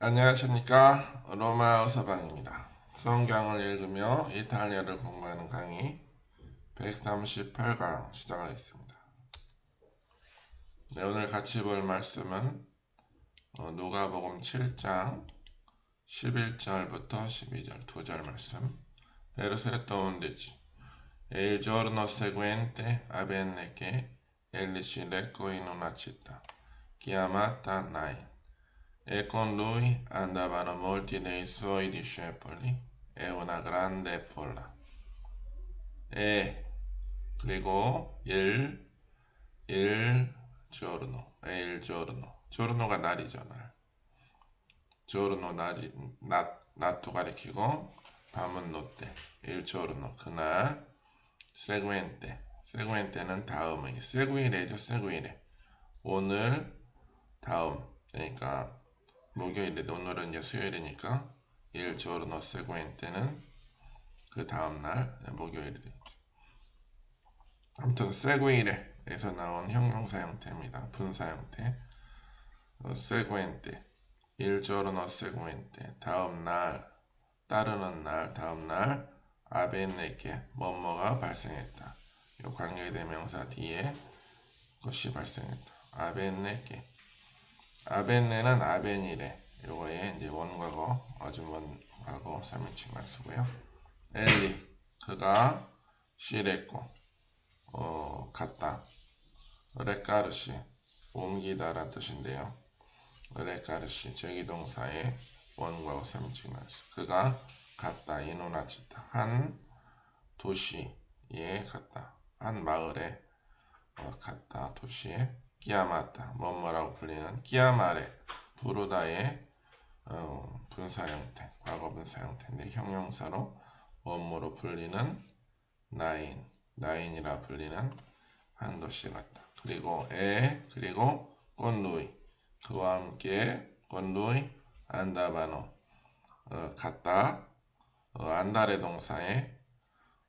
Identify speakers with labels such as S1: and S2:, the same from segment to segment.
S1: 안녕하십니까 로마어 서방입니다. 성경을 읽으며 이탈리아를 공부하는 강의 138강 시작하겠습니다. 네, 오늘 같이 볼 말씀은 어, 누가복음 7장 11절부터 12절 두 절 말씀 Versetto 11 E il giorno seguente avvenne che egli si recò in una città chiamata Nain e con lui andavano molti dei suoi discepoli e una grande folla. E 그리고 일, 일 giorno, e il giorno. giorno가 날이죠, 날. giorno 날이, 낮, 낮도 가리키고 밤은 노때. il giorno, 그날. seguente, seguente는 다음의. seguire죠, seguire. 오늘, 다음. 그러니까 목요일인데 오늘은 이제 수요일이니까 일 giorno seguente는 그 다음날 목요일이 되죠. 아무튼 seguire에서 나온 형용사 형태입니다. 분사 형태. il giorno seguente, 다음날, 따르는 날, 다음날, 아벤네께 뭐뭐가 발생했다. 이 관계대명사 뒤에 것이 발생했다. 아벤네께 아벤네는 아벤이래. 요거에 이제 원과거, 아주먼과거 3인칭만 쓰고요. 엘리, 그가 시랬고, 어, 갔다. 레카르시, 옮기다란 뜻인데요. 레카르시, 제기동사의 원과거 3인칭만 쓰 그가 갔다. 이노나치다. 한 도시에 갔다. 한 마을에 어, 갔다. 도시에 끼아마다 뭐뭐라고 불리는 끼아마레 부르다의 어, 분사 형태, 과거 분사 형태인데 형용사로 원모로 불리는 나인, 나인이라 불리는 한 도시 같다. 그리고 에 그리고 꼰루이 그와 함께 꼰루이 안다바노 어, 갔다 어, 안다레 동사의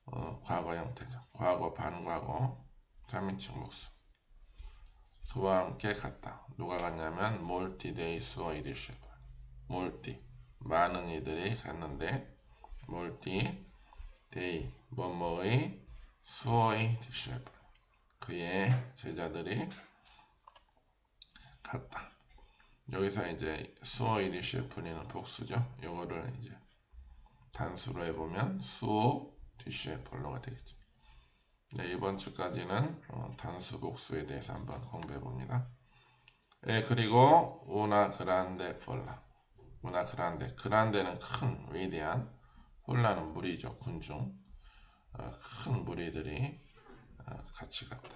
S1: 어, 과거 형태죠. 과거 반과거 3인칭 목수 그와 함께 갔다. 누가 갔냐면 몰티 데이 수어 이디십 몰티 많은 이들이 갔는데 몰티 데이 뭐뭐의 수어의 디십 그의 제자들이 갔다. 여기서 이제 수어 이디셰프리는 복수죠. 요거를 이제 단수로 해보면 수어 디셰플로가 되겠죠. 네, 이번 주까지는 어, 단수 복수에 대해서 한번 공부해 봅니다. 네, 그리고 우나 그란데 폴라. 우나 그란데. 그란데는 큰, 위대한. 폴라는 무리죠. 군중. 어, 큰 무리들이 어, 같이 갔다.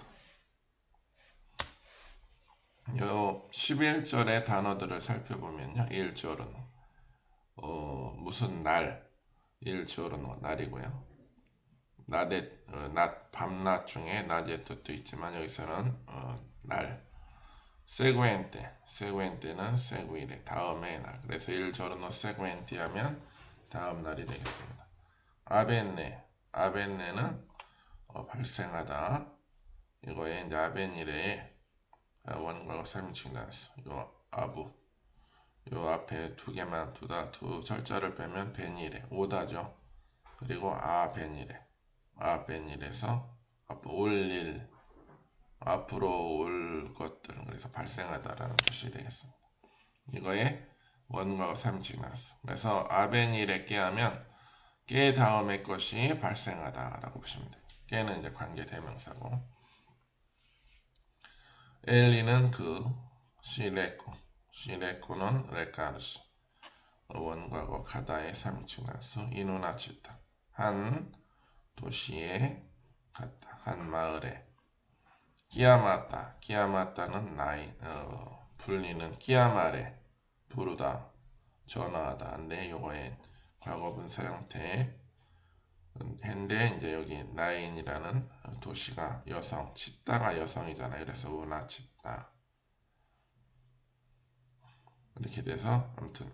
S1: 요 11절의 단어들을 살펴보면요. 1절은 어, 무슨 날, 1절은 날이고요. 낮에 어, 낮 밤낮 중에 낮의 뜻도 있지만 여기서는 어, 날. 세구엔테. 세구엔테는 세구일에 다음의 날. 그래서 일조르노 세구엔테 하면 다음 날이 되겠습니다. 아벤네. 아벤네는 어, 발생하다. 이거에 이제 아벤일에 원과가 삶칭 단수 요 아부. 요 앞에 두 개만 두다 두 절자를 빼면 벤일에 오다죠. 그리고 아벤일에 아벤일에서 올일 앞으로 올 것들 그래서 발생하다라는 뜻이 되겠습니다. 이거에 원과가 3씩 나왔어. 그래서 아벤일에 깨하면 깨 다음의 것이 발생하다라고 보시면 돼요. 깨는 이제 관계 대명사고 엘리는 그 시레코 시레코는 레카르시 원과거 가다의 3층 나수 이누나치타 한 도시에 갔다. 한 마을에. 끼아마타 끼아마타는 나이 어, 불리는 끼아마레 부르다 전화하다. 근데 요거에 과거분사 형태. 했는데 이제 여기 나인이라는 도시가 여성 치다가 여성이잖아요. 그래서 우나 치다 이렇게 돼서 아무튼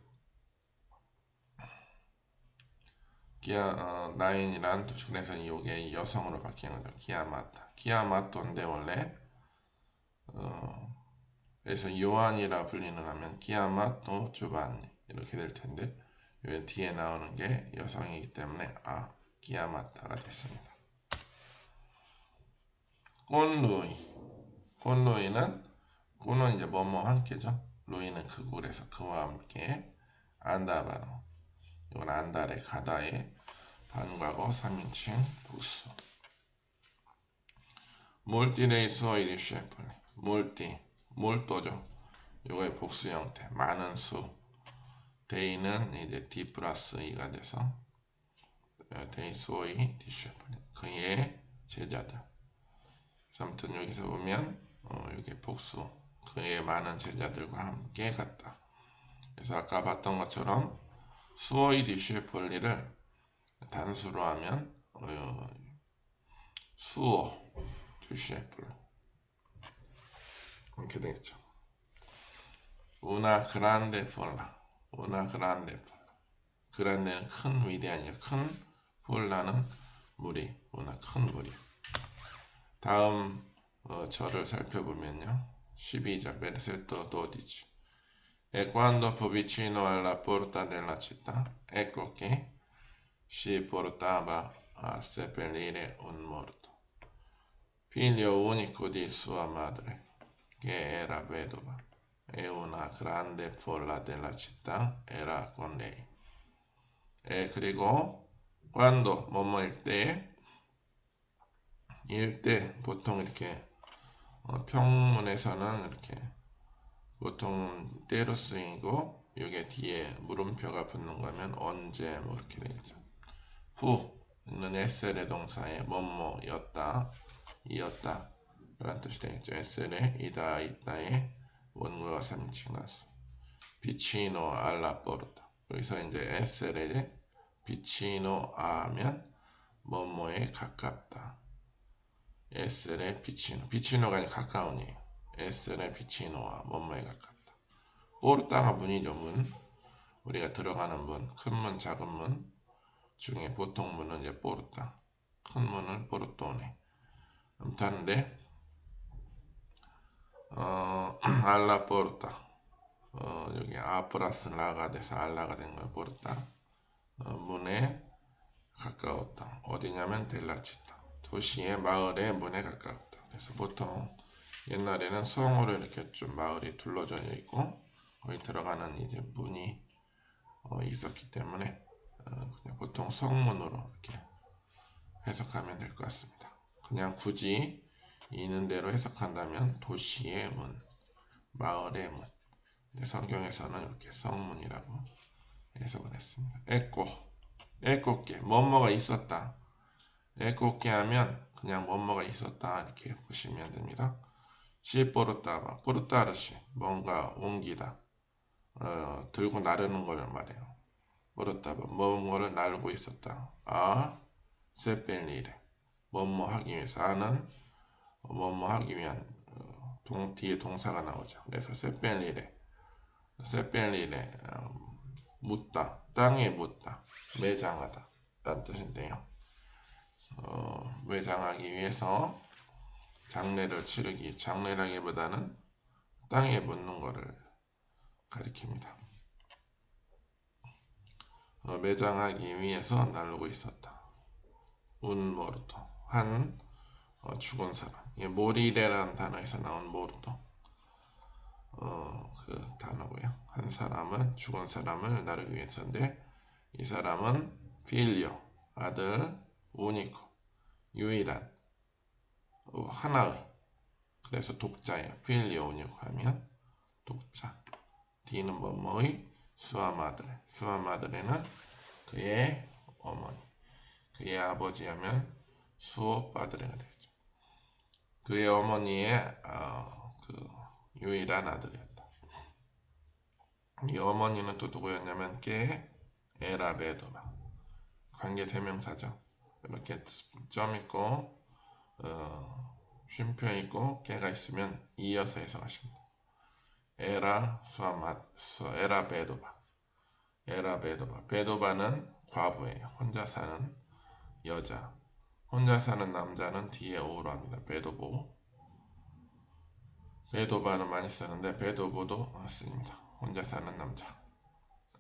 S1: 기아 어, 나인이란 그래서 이게 여성으로 바뀐 거죠. 기아마타. 기아마토인데 원래 어, 그래서 요한이라 불리는 하면 기아마토 주반니 이렇게 될 텐데 여기 뒤에 나오는 게 여성이기 때문에 아 끼야마타가 됐습니다. 꼰루이 꼰루이는 꼰은 이제 뭐뭐 함께죠. 루이는 그래서 그와 함께 안다바로 이건 안달의 가다의 반과거 3인칭 복수. 몰티 레이스어 이리 셰플 몰티 몰도죠 이거의 복수 형태. 많은 수. 데이는 이제 D 플러스 2가 돼서 데이 소이 디셰플 그의 제자들. 아무튼 여기서 보면 어, 이게 복수. 그의 많은 제자들과 함께 갔다. 그래서 아까 봤던 것처럼 수어이 디셰플리를 단수로 하면 어, 수어 디셰플. 이렇게 되겠죠. 우나 그란데 폴라. 우나 그란데 폴라. 그란데는 큰 위대한이요. 큰 폴라는 무리 우나 큰 무리 다음 어, 절을 살펴보면요. 12절. 베르세토 도디지 E quando fu vicino alla porta della città, ecco che si portava a seppellire un morto, figlio unico di sua madre, che era vedova, e una grande folla della città era con lei. E 그리고 quando 뭐뭐일 때, 일 때 보통 이렇게 어, 평문에서는 이렇게 보통 때로 쓰이고 여기 뒤에 물음표가 붙는 거면 언제 뭐 이렇게 되겠죠. 후는 SL의 동사에 뭐뭐였다, 이었다 라는 뜻이 되겠죠. SL의 이다, 있다의 원고가 3인칭 나서 비치노 알라 포르타 여기서 이제 SL의 비치노 아면 뭐뭐에 가깝다. SL의 비치노 비치노가 가까운이에요. 에스레 비치노와 뭐뭐에 가깝다. 포르타가 문이죠 문. 우리가 들어가는 문, 큰 문, 작은 문 중에 보통 문은 이제 포르타, 큰 문을 포르토네. 아무튼데 어, 알라 포르타. 어, 여기 아 플러스 라가 돼서 알라가 된 거예요. 포르타. 어, 문에 가까웠다. 어디냐면 델라치타. 도시의 마을의 문에 가까웠다. 그래서 보통 옛날에는 성으로 이렇게 좀 마을이 둘러져 있고 거기 들어가는 이제 문이 어, 있었기 때문에 어, 그냥 보통 성문으로 이렇게 해석하면 될 것 같습니다. 그냥 굳이 있는 대로 해석한다면 도시의 문, 마을의 문. 성경에서는 이렇게 성문이라고 해석을 했습니다. 에꼬, 에꼬께, 뭐뭐가 있었다. 에꼬께 하면 그냥 뭐뭐가 있었다 이렇게 보시면 됩니다. 시 포르타바 포르타르시 뭔가 옮기다 어, 들고 나르는 걸 말해요 포르타바 뭐뭐를 나르고 있었다. 아 세펠리레 뭐뭐 하기 위해서 아는 뭐뭐 하기 위한 어, 동, 뒤에 동사가 나오죠. 그래서 세펠리레 세펠리레 어, 묻다. 땅에 묻다. 매장하다. 라는 뜻인데요. 어, 매장하기 위해서 장례를 치르기, 장례라기보다는 땅에 묻는 것을 가리킵니다. 어, 매장하기 위해서 나르고 있었다. 운 모르토, 한 어, 죽은 사람. 이 모리레라는 단어에서 나온 모르토. 어, 그 단어고요. 한 사람은 죽은 사람을 나르기 위해서인데 이 사람은 필리오, 아들, 우니코, 유일한 어, 하나의 그래서 독자예요. 필리오니고 하면 독자 D는 뭐뭐의 수아 마드레 수아 마드레는 그의 어머니 그의 아버지 하면 수오 빠드레가 되죠. 그의 어머니의 어, 그 유일한 아들이었다. 이 어머니는 또 누구였냐면 게 에라베도마 관계 대명사죠. 이렇게 점 있고 어, 쉼표 있고 개가 있으면 이어서 해석하십니다. 에라 수아마 수 에라 베도바 에라 베도바 베도바는 과부예요. 혼자 사는 여자 혼자 사는 남자는 뒤에 오로 합니다. 베도보 베도바는 많이 쓰는데 베도보도 씁니다. 혼자 사는 남자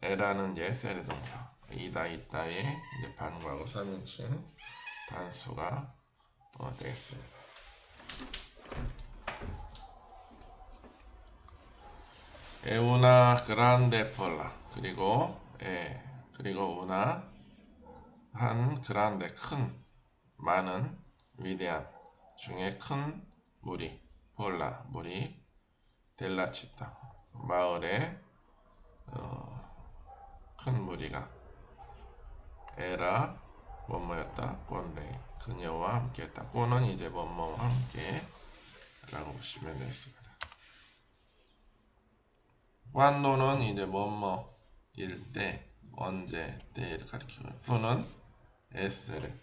S1: 에라는 SL의 동사 이다 있다의 이제 반과거 3인칭 단수가 어, 되겠습니다. 에우나 그란데 폴라. 그리고 에 그리고 우나 한 그란데 큰 많은 위대한 중에 큰 무리 폴라 무리 델라치타. 마을에 어, 큰 무리가 에라 뭐뭐였다. 꼰레이 그녀와 함께했다. 꼰은 이제 뭐뭐와 함께 라고 보시면 되겠습니다 관노는 이제 뭐뭐일 때 언제 때를 가리키고 푸는 s를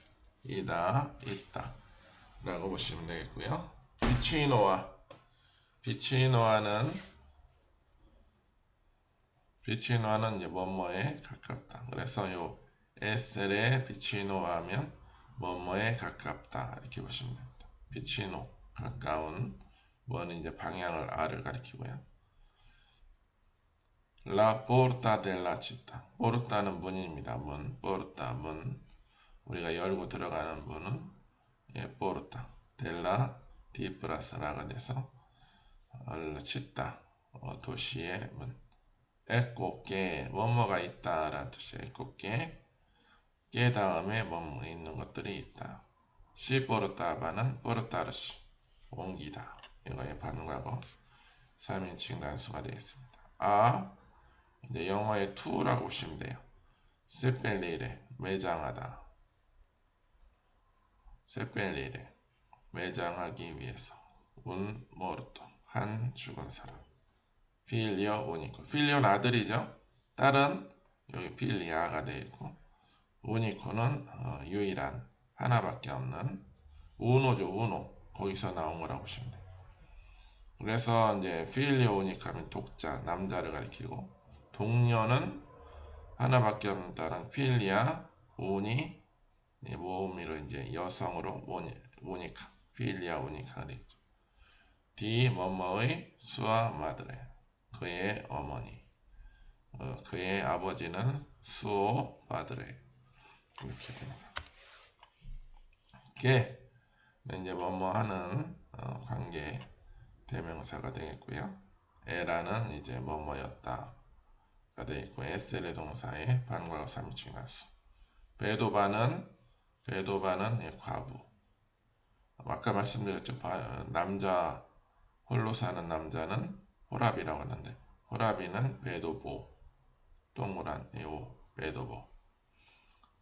S1: 이다 있다 라고 보시면 되겠고요. 비치노와 비치노와는 비치노와는 이제 뭐뭐에 가깝다. 그래서 요 s를 비치노하면 뭐뭐에 가깝다. 이렇게 보시면 됩니다. 비치노 가까운 뭐는 이제 방향을 r을 가리키고요 La porta della città. 포르타는 문입니다. 문, 포르타 문. 우리가 열고 들어가는 문은 예, 포르타. 델라 디 플러스 라가 돼서 얼라 치타 어, 도시의 문. 에꼬게 뭐뭐가 있다 라는 뜻이에요. 에꼬게 깨 다음에 뭐뭐 있는 것들이 있다. 시 포르타바는 포르타르시 옮기다. 이거의 반과거 3인칭 단수가 되겠습니다. 아 이제 영어의 to라고 보시면 돼요. 세펠리레 매장하다. 세펠리레 매장하기 위해서 운 모르토 한 죽은 사람. 필리오 오니코 필리오는 아들이죠. 딸은 여기 필리아가 되어 있고 오니코는 어, 유일한 하나밖에 없는 우노죠 우노 거기서 나온 거라고 보시면 돼요. 그래서 이제 필리오 오니카면 독자 남자를 가리키고 동료는 하나밖에 없다는 필리아 오니 모음으로 이제 여성으로 오니, 오니카 필리아 오니카가 되죠. 디 뭐뭐의 수아 마드레 그의 어머니 어, 그의 아버지는 수오 바드레 이렇게 됩니다. 게 이제 뭐뭐 하는 어, 관계 대명사가 되겠고요. 에라는 이제 뭐뭐였다. 가 되어 있고 SL의 동사의 반과거 3인칭 단수 베도바는 베도바는 과부. 아까 말씀드렸죠. 남자 홀로 사는 남자는 호랍이라고 하는데 호랍이는 베도보 동그란 이오 베도보.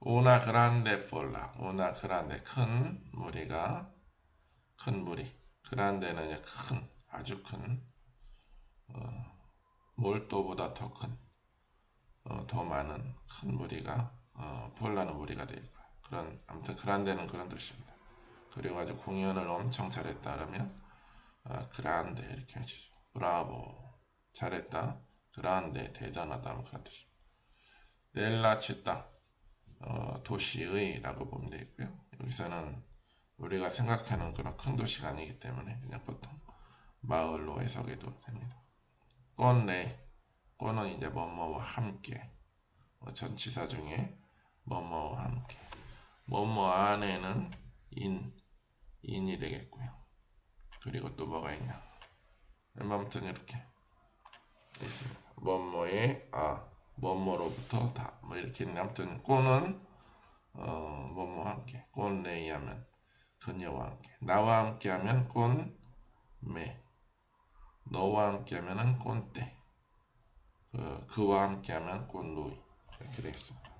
S1: 우나 그란데 폴라 우나 그란데 큰 무리가 큰 무리. 그란데는 큰 아주 큰 어, 몰도보다 더큰. 어, 더 많은 큰 무리가 어, 폴라는 무리가 되고 그런 아무튼 그란데는 그런 뜻입니다. 그래가지고 공연을 엄청 잘했다 그러면 어, 그란데 이렇게 해주죠. 브라보 잘했다. 그란데 대단하다 뭐 그런 뜻입니다. 넬라 치타 어, 도시의 라고 보면 되겠고요. 여기서는 우리가 생각하는 그런 큰 도시가 아니기 때문에 그냥 보통 마을로 해석해도 됩니다. 꼰레 꼬는 이제 뭐뭐와 함께 뭐 전치사 중에 뭐뭐와 함께 뭐뭐 안에는 인 인이 되겠고요. 그리고 또 뭐가 있냐? 아무튼 이렇게 있습니다. 뭐뭐의 아 뭐뭐로부터 다 뭐 이렇게 있네. 아무튼 꼬는 어 뭐뭐와 함께 꼰 레이 하면 그녀와 함께 나와 함께 하면 꼰매 너와 함께 하면은 꼰대 그, 그와 함께하면 꽃누이 이렇게 되겠습니다.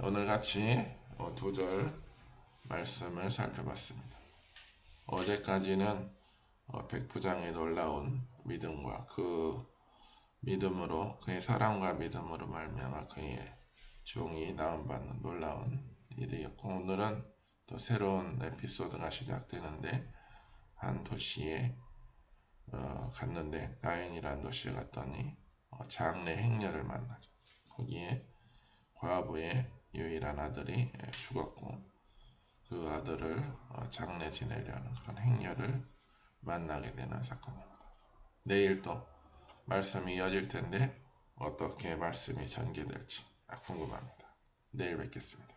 S1: 오늘 같이 어, 두절 말씀을 살펴봤습니다. 어제까지는 어, 백부장의 놀라운 믿음과 그 믿음으로 그의 사랑과 믿음으로 말미암아 그의 종이 나음받는 놀라운 일이었고 오늘은 또 새로운 에피소드가 시작되는데 한 도시에 어, 갔는데 나인이라는 도시에 갔더니 어, 장례 행렬을 만나죠. 거기에 과부의 유일한 아들이 예, 죽었고 그 아들을 어, 장례 지내려는 그런 행렬을 만나게 되는 사건입니다. 내일 또 말씀이 이어질 텐데 어떻게 말씀이 전개될지 아, 궁금합니다. 내일 뵙겠습니다.